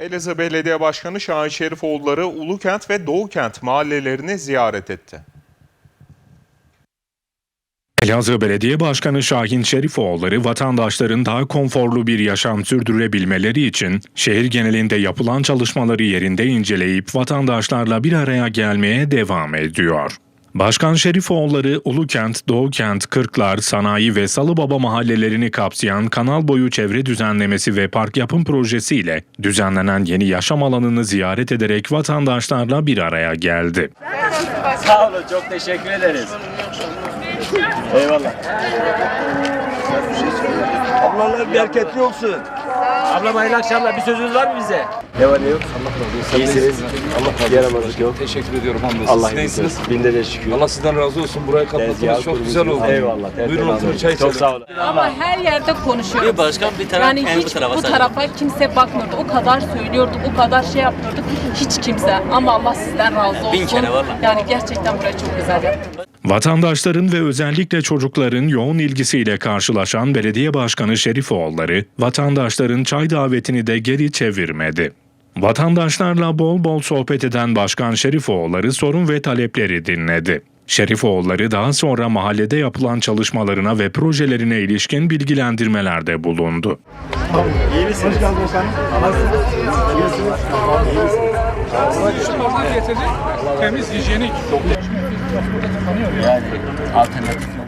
Elazığ Belediye Başkanı Şahin Şerifoğulları Ulukent ve Doğukent mahallelerini ziyaret etti. Elazığ Belediye Başkanı Şahin Şerifoğulları vatandaşların daha konforlu bir yaşam sürdürebilmeleri için şehir genelinde yapılan çalışmaları yerinde inceleyip vatandaşlarla bir araya gelmeye devam ediyor. Başkan Şerifoğulları Ulukent, Doğukent, Kırklar, Sanayi ve Salıbaba mahallelerini kapsayan kanal boyu çevre düzenlemesi ve park yapım projesiyle düzenlenen yeni yaşam alanını ziyaret ederek vatandaşlarla bir araya geldi. Sağ olun, çok teşekkür ederiz. Eyvallah. Ablalar bereketli olsun. Ablam hayırlı akşamlar. Bir sözünüz var mı bize? Ne var ne yok? Allah razı olsun. İyisiniz. Allah razı olsun. Yaramazlık yok. Teşekkür ediyorum hamdolsun. Allah Siz iyisin. neyisiniz? Binde de şükür. Allah sizden razı olsun. Burayı kapatmanız çok güzel oldu. Eyvallah. Buyurun oturun çay içelim. Çok sağ olun. Ama her yerde konuşuyoruz. Bir başkan bir taraf, yani en bu hiç tarafa bu tarafa kimse bakmıyordu. O kadar söylüyorduk, o kadar şey yapıyorduk. Hiç kimse. Ama Allah sizden razı olsun. Bin kere vallahi. Yani gerçekten burayı çok güzel yaptınız. Vatandaşların ve özellikle çocukların yoğun ilgisiyle karşılaşan belediye başkanı Şerifoğulları, vatandaşların çay davetini de geri çevirmedi. Vatandaşlarla bol bol sohbet eden Başkan Şerifoğulları sorun ve talepleri dinledi. Şerifoğulları daha sonra mahallede yapılan çalışmalarına ve projelerine ilişkin bilgilendirmelerde bulundu. Yani alternatif yok.